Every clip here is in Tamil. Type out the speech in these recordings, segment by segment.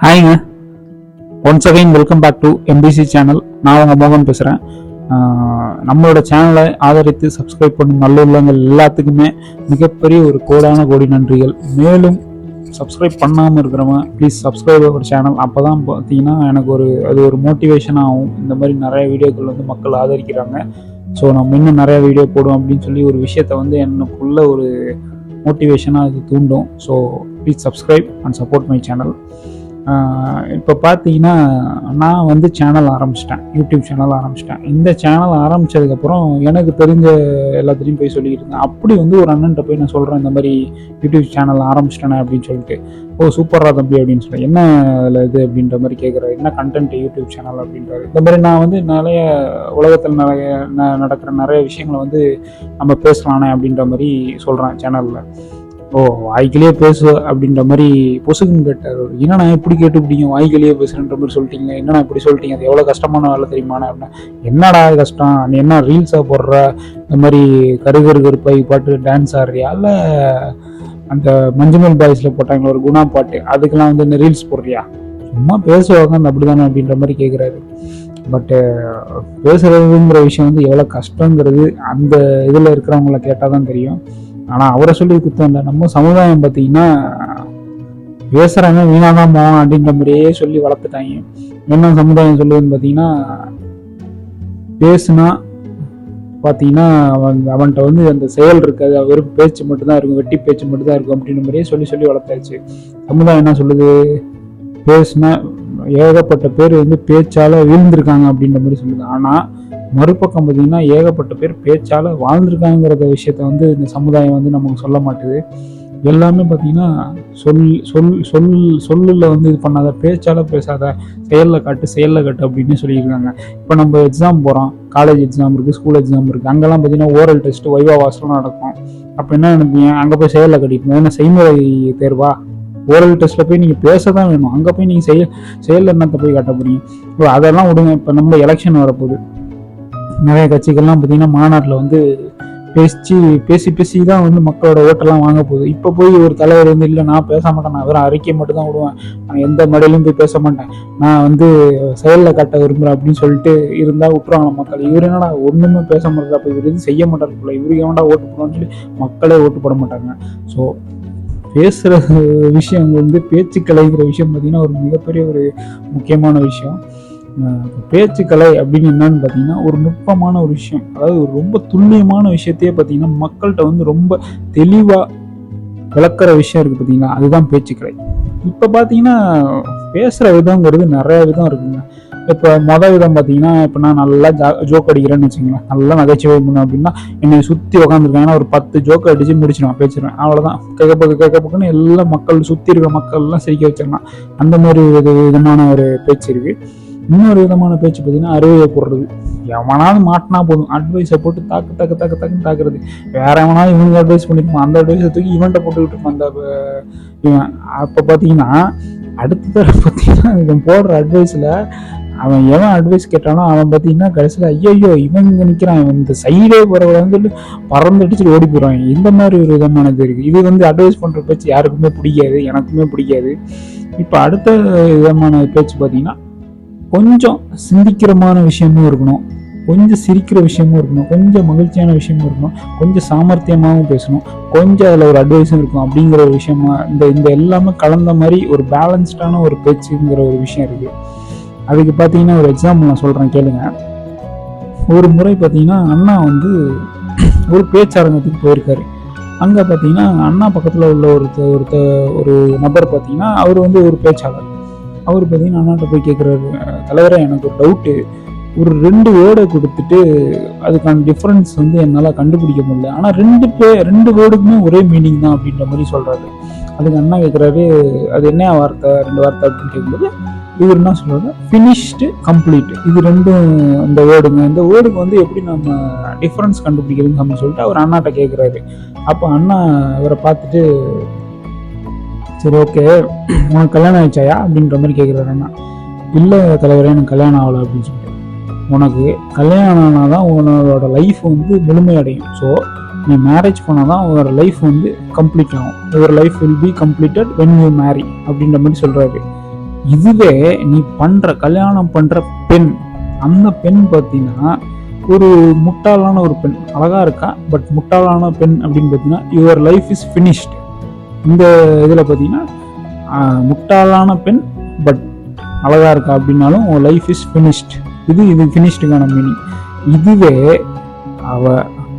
ஹாய்ங்க once again welcome back to MBC channel நான் உங்கள் மோகன் பேசுகிறேன் நம்மளோட சேனலை ஆதரித்து சப்ஸ்கிரைப் பண்ணும் நல்ல உள்ளங்கள் எல்லாத்துக்குமே மிகப்பெரிய ஒரு கோடான கோடி நன்றிகள். மேலும் சப்ஸ்கிரைப் பண்ணாமல் இருக்கிறவங்க ப்ளீஸ் சப்ஸ்கிரைப் ஒரு சேனல் அப்போ தான் பார்த்தீங்கன்னா எனக்கு ஒரு அது ஒரு மோட்டிவேஷன் ஆகும். இந்த மாதிரி நிறைய வீடியோக்கள் வந்து மக்கள் ஆதரிக்கிறாங்க. ஸோ நம்ம இன்னும் நிறைய வீடியோ போடுவோம் அப்படின்னு சொல்லி ஒரு விஷயத்த வந்து எனக்குள்ள ஒரு மோட்டிவேஷனாக அது தூண்டும். So please subscribe and support my channel இப்போ பார்த்தீங்கன்னா நான் வந்து சேனல் ஆரம்பிச்சிட்டேன். யூடியூப் சேனல் ஆரம்பிச்சிட்டேன். இந்த சேனல் ஆரம்பித்ததுக்கப்புறம் எனக்கு தெரிஞ்ச எல்லாத்துலேயும் போய் சொல்லிக்கிட்டு இருந்தேன். அப்படி வந்து ஒரு அண்ணன்ட்ட போய் நான் சொல்கிறேன் இந்த மாதிரி யூடியூப் சேனல் ஆரம்பிச்சிட்டேனே அப்படின்னு சொல்லிட்டு. ஓ சூப்பரா தம்பி அப்படின்னு சொல்லி என்ன அதில் இது அப்படின்ற மாதிரி கேட்குறாரு என்ன கண்டென்ட் யூடியூப் சேனல் அப்படின்றாரு. இந்த மாதிரி நான் வந்து நிறைய உலகத்தில் நிறைய ந- நடக்கிற நிறைய விஷயங்களை வந்து நம்ம பேசலானே அப்படின்ற மாதிரி சொல்கிறேன் சேனலில் ஓ வாய்க்கிலேயே பேசு அப்படின்ற மாதிரி பொசுக்குன்னு கேட்டார் என்னண்ணா இப்படி கேட்டு பிடிக்கும் வாய்க்கிலேயே பேசுறன்ற மாதிரி சொல்லிட்டீங்க என்னண்ணா இப்படி சொல்லிட்டீங்க? அது எவ்வளோ கஷ்டமான வேலை தெரியுமாண்ணா? அப்படின்னா என்னடா கஷ்டம்? நீ என்ன ரீல்ஸாக போடுற? இந்த மாதிரி கருகரு கருப்பாய் பாட்டு டான்ஸ் ஆடுறியா? இல்லை அந்த மஞ்சுமல் பாய்ஸில் போட்டாங்களே ஒரு குணா பாட்டு. அதுக்கெல்லாம் வந்து இந்த ரீல்ஸ் போடுறியா? சும்மா பேசுவாங்க அந்த அப்படி தானே அப்படின்ற மாதிரி கேட்குறாரு பட்டு பேசுறதுங்கிற விஷயம் வந்து எவ்வளோ கஷ்டங்கிறது அந்த இதில் இருக்கிறவங்கள கேட்டால் தான் தெரியும். ஆனால் அவரை சொல்லி குத்தம் இல்லை. நம்ம சமுதாயம் பார்த்தீங்கன்னா பேசுகிறாங்க வீணாக தான் போவோம் அப்படின்ற மாதிரியே சொல்லி வளர்த்துட்டாங்க. என்ன சமுதாயம் சொல்லுதுன்னு பார்த்தீங்கன்னா பேசுனா பார்த்தீங்கன்னா அவன் அவன்கிட்ட வந்து அந்த செயல் இருக்காது. வெறும் பேச்சு மட்டும்தான் இருக்கும் வெட்டி பேச்சு மட்டும்தான் இருக்கும் அப்படின்ற மாதிரியே சொல்லி சொல்லி வளர்த்தாச்சு. சமுதாயம் என்ன சொல்லுது? பேசுனா ஏகப்பட்ட பேர் வந்து பேச்சால் வீழ்ந்திருக்காங்க அப்படின்ற மாதிரி சொல்லுது. ஆனால் மறுபக்கம் பார்த்தீங்கன்னா ஏகப்பட்ட பேர் பேச்சால் வாழ்ந்திருக்காங்கிறத விஷயத்த வந்து இந்த சமுதாயம் வந்து நமக்கு சொல்ல மாட்டுது. எல்லாமே பார்த்தீங்கன்னா சொல் சொல் சொல் சொல்லில் வந்து இது பண்ணாத பேச்சால் பேசாத செயலில் காட்டு செயலில் காட்டு அப்படின்னு சொல்லியிருக்காங்க. இப்போ நம்ம எக்ஸாம் போகிறோம் காலேஜ் எக்ஸாம் இருக்குது ஸ்கூல் எக்ஸாம் இருக்குது அங்கெல்லாம் பார்த்தீங்கன்னா ஓரல் டெஸ்ட்டு வைவா வாசலும் நடக்கும். அப்போ என்ன நினைப்பீங்க? அங்கே போய் செயலில் கட்டிப்போம் ஏன்னா செய்முறை தேர்வா? ஓரல் டெஸ்ட்டில் போய் நீங்கள் பேச தான் வேணும். அங்கே போய் நீங்கள் செயல் செயலில் என்னத்தை போய் காட்ட போகிறீங்க இப்போ அதெல்லாம் விடுங்க. இப்போ நம்ம எலெக்ஷன் வரப்போகுது. நிறைய கட்சிகள்லாம் பார்த்தீங்கன்னா மாநாட்டில் வந்து பேசி பேசி பேசி தான் வந்து மக்களோட ஓட்டெல்லாம் வாங்க போகுது. இப்போ போய் ஒரு தலைவர் வந்து இல்லை நான் பேச மாட்டேன். நான் வெறும் அறிக்கை மட்டும் தான் விடுவேன். நான் எந்த மேடையிலும் போய் பேச மாட்டேன். நான் வந்து செயலில் காட்ட விரும்புகிறேன் அப்படின்னு சொல்லிட்டு இருந்தால் விட்டுருவாங்க மக்கள்? இவர் என்னடா ஒன்றுமே பேச மாட்டேன் அப்போ இவர் எதுவும் செய்ய மாட்டார் போல. இவருக்கு ஏன்டா ஓட்டு போடணும்னு சொல்லி மக்களே ஓட்டு போட மாட்டாங்க. ஸோ பேசுகிற விஷயம் வந்து பேச்சு கலைங்கிற விஷயம் பார்த்திங்கன்னா ஒரு மிகப்பெரிய ஒரு முக்கியமான விஷயம். பேச்சுக்கலை அப்படின்னு என்னன்னு பார்த்தீங்கன்னா ஒரு நுட்பமான ஒரு விஷயம். அதாவது ஒரு ரொம்ப துல்லியமான விஷயத்தையே பார்த்தீங்கன்னா மக்கள்கிட்ட வந்து ரொம்ப தெளிவாக விளக்குற விஷயம் இருக்குது பார்த்தீங்கன்னா அதுதான் பேச்சுக்கலை. இப்போ பார்த்தீங்கன்னா பேசுகிற விதங்கிறது நிறைய விதம் இருக்குங்க. இப்போ மொதல் விதம் பார்த்தீங்கன்னா இப்போ நான் நல்லா ஜா ஜோக் அடிக்கிறேன்னு வச்சுங்களேன் நல்லா நகைச்சுவை பண்ணேன் அப்படின்னா என்னை சுற்றி உட்காந்துருக்காங்கன்னா ஒரு பத்து ஜோக் அடித்து முடிச்சிடுவேன் பேச்சிருவேன் அவ்வளோதான் கேட்க பக்கம் கேட்க பக்கம்னு எல்லா மக்கள் சுற்றி இருக்கிற மக்கள்லாம் சிரிக்க வச்சிடலாம். அந்த மாதிரி ஒரு விதமான ஒரு பேச்சு இருக்குது இன்னொரு விதமான பேச்சு பார்த்தீங்கன்னா அறுவையை போடுறது. எவனாவது மாட்டினா போதும். அட்வைஸை போட்டு தாக்கு தாக்கு தாக்கு தாக்குன்னு தாக்குறது. வேற எவனாவது இவனுக்கு அட்வைஸ் பண்ணிருப்பான். அந்த அட்வைஸை தூக்கி இவன்ட்ட போட்டுக்கிட்டு இருப்பான் அந்த இவன். அப்போ பார்த்தீங்கன்னா அடுத்த தடவை பார்த்தீங்கன்னா இவன் போடுற அட்வைஸில் அவன் எவன் அட்வைஸ் கேட்டானோ அவன் பார்த்தீங்கன்னா கடைசியில் ஐயோ இவன் இங்கே நிற்கிறான் இவன் இந்த சைடே போகிறவங்க வந்துட்டு பறந்து அடிச்சுட்டு ஓடி போயிடுவான். இந்த மாதிரி ஒரு விதமானது இருக்குது இது வந்து அட்வைஸ் பண்ணுற பேச்சு யாருக்குமே பிடிக்காது. எனக்குமே பிடிக்காது. இப்போ அடுத்த விதமான பேச்சு பார்த்தீங்கன்னா கொஞ்சம் சிந்திக்கிறமான விஷயமும் இருக்கணும். கொஞ்சம் சிரிக்கிற விஷயமும் இருக்கணும். கொஞ்சம் மகிழ்ச்சியான விஷயமும் இருக்கணும். கொஞ்சம் சாமர்த்தியமாகவும் பேசணும். கொஞ்சம் அதில் ஒரு அட்வைஸும் இருக்கும் அப்படிங்கிற ஒரு விஷயமா இந்த இந்த எல்லாமே கலந்த மாதிரி ஒரு பேலன்ஸ்டான ஒரு பேச்சுங்கிற ஒரு விஷயம் இருக்குது அதுக்கு பார்த்தீங்கன்னா ஒரு எக்ஸாம்பிள் நான் சொல்கிறேன் கேளுங்க. ஒரு முறை பார்த்தீங்கன்னா அண்ணா வந்து ஒரு பேச்சரங்கத்துக்கு போயிருக்காரு. அங்கே பார்த்தீங்கன்னா அண்ணா பக்கத்தில் உள்ள ஒருத்த ஒருத்த ஒரு நபர் பார்த்தீங்கன்னா அவர் வந்து ஒரு பேச்சாளர். அவர் பார்த்தீங்கன்னா அண்ணாட்ட போய் கேட்குறாரு தலைவரை எனக்கு ஒரு டவுட்டு ஒரு ரெண்டு வேர்டை கொடுத்துட்டு அதுக்கான டிஃப்ரென்ஸ் வந்து என்னால் கண்டுபிடிக்க முடியல. ஆனால் ரெண்டு பே ரெண்டு வேர்டுக்குமே ஒரே மீனிங் தான் அப்படின்ற மாதிரி சொல்கிறாரு அதுக்கு அண்ணா கேட்குறாரு அது என்ன வார்த்தை? ரெண்டு வார்த்தை அப்படின்னு கேட்கும்போது இவர் என்ன சொல்கிறாரு ஃபினிஷ்டு கம்ப்ளீட் இது ரெண்டும் இந்த வேர்டுங்க இந்த வேர்டுக்கு வந்து எப்படி நம்ம டிஃப்ரென்ஸ் கண்டுபிடிக்கிறதுன்னு அப்படின்னு சொல்லிட்டு அவர் அண்ணாட்ட கேட்குறாரு அப்போ அண்ணா இவரை பார்த்துட்டு சரி ஓகே உனக்கு கல்யாணம் ஆயிடுச்சாயா? அப்படின்ற மாதிரி கேட்குறாரு அண்ணா. இல்லை தலைவரே எனக்கு கல்யாணம் ஆகலை அப்படின்னு சொல்லிட்டு. உனக்கு கல்யாணம் ஆனால் தான் உன்னோட லைஃப் வந்து முழுமையடையும். ஸோ நீ மேரேஜ் பண்ணால் தான் உங்களோட லைஃப் வந்து கம்ப்ளீட் ஆகும். Your life will be completed when you marry அப்படின்ற மாதிரி சொல்கிறாரு இதுவே நீ பண்ணுற கல்யாணம் பண்ணுற பெண். அந்த பெண் பார்த்தீங்கன்னா ஒரு முட்டாளான ஒரு பெண். அழகாக இருக்கா? பட் முட்டாளான பெண் அப்படின்னு பார்த்தீங்கன்னா யுவர் லைஃப் இஸ் ஃபினிஷ்டு இந்த இதில் பார்த்தீங்கன்னா முட்டாளான பெண் பட் அழகாக இருக்கா அப்படின்னாலும் உன் லைஃப் இஸ் ஃபினிஷ்டு இது இது ஃபினிஷ்டுக்கான மீனிங் இதுவே அவ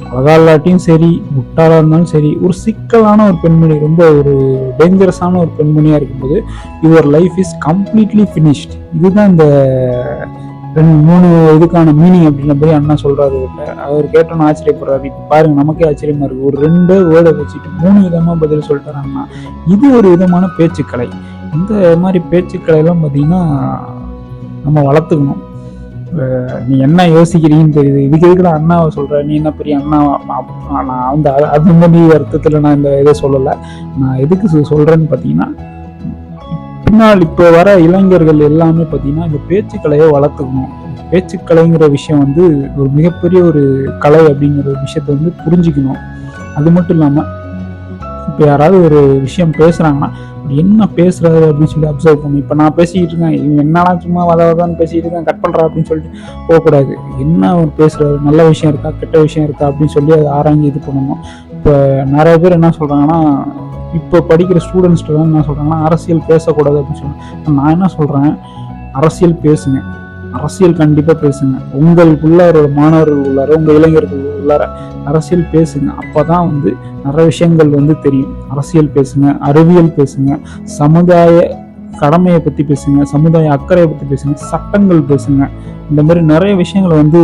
அழகா இல்லாட்டியும் சரி முட்டாளாக இருந்தாலும் சரி ஒரு சிக்கலான ஒரு பெண்மணி ரொம்ப ஒரு டேஞ்சரஸான ஒரு பெண்மணியாக இருக்கும்போது your life is completely finished இதுதான் இந்த ரெண்டு மூணு இதுக்கான மீனிங் அப்படின்ற போய் அண்ணா சொல்றாரு. அவர் கேட்டோன்னு ஆச்சரியப்படுறாரு. இப்போ பாருங்க நமக்கே ஆச்சரியமா இருக்கு. ஒரு ரெண்டு வேர்டை வச்சுட்டு மூணு விதமா பதில் சொல்லிட்டாரு அண்ணா இது ஒரு விதமான பேச்சுக்கலை. இந்த மாதிரி பேச்சுக்கலை எல்லாம் பார்த்தீங்கன்னா நம்ம வளர்த்துக்கணும். நீ என்ன யோசிக்கிறீங்கன்னு தெரியுது. இதுக்கு எதுக்குடா அண்ணாவை சொல்கிற நீ என்ன பெரிய அண்ணா? நான் அந்த அது- அந்த மாதிரி அர்த்தத்தில் நான் இந்த இதை சொல்லலை. நான் எதுக்கு சொ- பார்த்தீங்கன்னா பின்னால் இப்போ வர இளைஞர்கள் எல்லாமே பார்த்தீங்கன்னா இந்த பேச்சுக்கலையை வளர்த்துக்கணும். பேச்சுக்கலைங்கிற விஷயம் வந்து ஒரு மிகப்பெரிய ஒரு கலை அப்படிங்கிற ஒரு விஷயத்தை வந்து புரிஞ்சுக்கணும். அது மட்டும் இல்லாமல் இப்போ யாராவது ஒரு விஷயம் பேசுகிறாங்கன்னா என்ன பேசுறாரு? அப்படின்னு சொல்லி அப்சர்வ் பண்ணணும். இப்போ நான் பேசிக்கிட்டு இருக்கேன் இவன் என்னடா சும்மா வதவதான்னு பேசிக்கிட்டு இருக்கேன் கட் பண்ணுறா அப்படின்னு சொல்லிட்டு போகக்கூடாது. என்ன அவர் பேசுறாரு? நல்ல விஷயம் இருக்கா? கெட்ட விஷயம் இருக்கா? அப்படின்னு சொல்லி அதை ஆராய்ஞ்சு இது பண்ணணும். இப்போ நிறைய பேர் என்ன சொல்கிறாங்கன்னா இப்போ படிக்கிற ஸ்டூடெண்ட்ஸ்ட்டு என்ன சொல்கிறாங்கன்னா அரசியல் பேசக்கூடாது அப்படின்னு சொல்லுவாங்க நான் என்ன சொல்கிறேன் அரசியல் பேசுங்க. அரசியல் கண்டிப்பாக பேசுங்க. உங்களுக்குள்ளார மாணவர்கள் உள்ளார உங்கள் இளைஞர்கள் உள்ளார அரசியல் பேசுங்க. அப்போ தான் வந்து நிறைய விஷயங்கள் வந்து தெரியும். அரசியல் பேசுங்க. அறிவியல் பேசுங்க. சமுதாய கடமையை பற்றி பேசுங்க. சமுதாய அக்கறையை பற்றி பேசுங்க. சட்டங்கள் பேசுங்க. இந்த மாதிரி நிறைய விஷயங்களை வந்து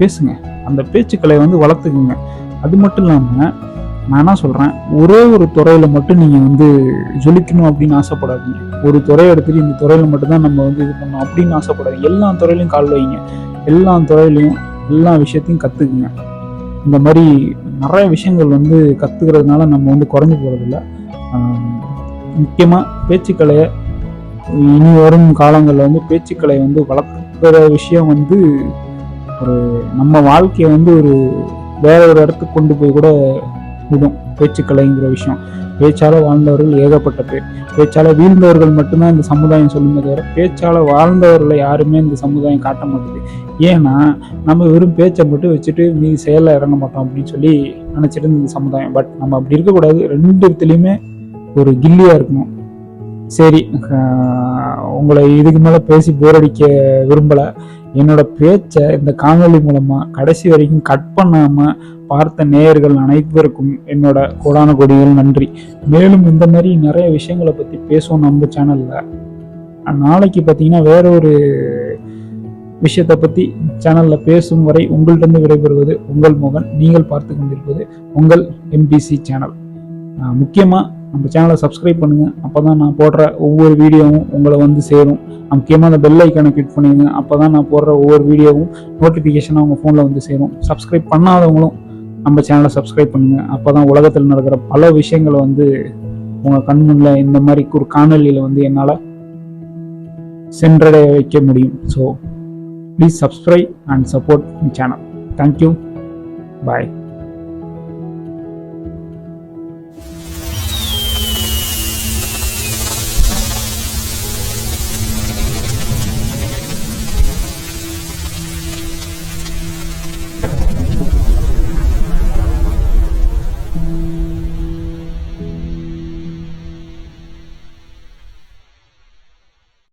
பேசுங்க. அந்த பேச்சுக்களை வந்து வளர்த்துக்குங்க. அது மட்டும் இல்லாமல் நான் என்ன சொல்கிறேன் ஒரே ஒரு துறையில் மட்டும் நீங்கள் வந்து ஜொலிக்கணும் அப்படின்னு ஆசைப்படாதீங்க. ஒரு துறையை எடுத்துகிட்டு இந்த துறையில் மட்டும்தான் நம்ம வந்து இது பண்ணணும் அப்படின்னு ஆசைப்படாதீங்க. எல்லா துறையிலையும் கால் வைங்க. எல்லா துறையிலையும் எல்லா விஷயத்தையும் கற்றுக்குங்க இந்த மாதிரி நிறைய விஷயங்கள் வந்து கற்றுக்கிறதுனால நம்ம வந்து குறைஞ்சி போகிறதில்ல முக்கியமாக பேச்சுக்கலையை இனி வரும் காலங்களில் வந்து பேச்சுக்கலை வந்து வளர்க்குற விஷயம் வந்து ஒரு நம்ம வாழ்க்கையை வந்து ஒரு வேற ஒரு இடத்துக்கு கொண்டு போய் கூட விடும் பேச்சுக்கலைங்கிற விஷயம். பேச்சால வாழ்ந்தவர்கள் ஏகப்பட்ட பேர். பேச்சால வீழ்ந்தவர்கள் மட்டும்தான் இந்த சமுதாயம் சொல்லுமே தவிர பேச்சால வாழ்ந்தவர்களை யாருமே இந்த சமுதாயம் காட்ட மாட்டேது. ஏன்னா நம்ம வெறும் பேச்சை மட்டும் வச்சுட்டு மீதி செயலில் இறங்க மாட்டோம் அப்படின்னு சொல்லி நினச்சிட்டு இந்த சமுதாயம். பட் நம்ம அப்படி இருக்கக்கூடாது. ரெண்டு இடத்துலையுமே ஒரு கில்லியாக இருக்கணும். சரி உங்களை இதுக்கு மேலே பேசி போர் அடிக்க விரும்பலை. என்னோட பேச்சை இந்த காணொலி மூலமாக கடைசி வரைக்கும் கட் பண்ணாமல் பார்த்த நேயர்கள் அனைவருக்கும் என்னோட கோடான கொடிகள் நன்றி. மேலும் இந்த மாதிரி நிறைய விஷயங்களை பற்றி பேசுவோம் நம்ம சேனலில் நாளைக்கு பார்த்தீங்கன்னா வேற ஒரு விஷயத்தை பற்றி சேனலில் பேசும் வரை உங்கள்கிட்ட விடைபெறுவது உங்கள் மோகன். நீங்கள் பார்த்து கொண்டிருப்பது உங்கள் எம்பிசி சேனல் முக்கியமாக நம்ம சேனலை சப்ஸ்கிரைப் அப்போ தான் நான் போடுற ஒவ்வொரு வீடியோவும் உங்களை வந்து சேரும். முக்கியமாக அந்த பெல் ஐக்கனை கிளிக் பண்ணிடுங்க. அப்போ தான் நான் போடுற ஒவ்வொரு வீடியோவும் நோட்டிஃபிகேஷனாக உங்கள் ஃபோனில் வந்து சேரும். சப்ஸ்கிரைப் பண்ணாதவங்களும் நம்ம சேனலை சப்ஸ்கிரைப் பண்ணுங்க. அப்போ தான் உலகத்தில் நடக்கிற பல விஷயங்களை வந்து உங்கள் கண் இந்த மாதிரி ஒரு காணொலியில் வந்து என்னால் சென்றடைய வைக்க முடியும். So please subscribe and support channel thank you bye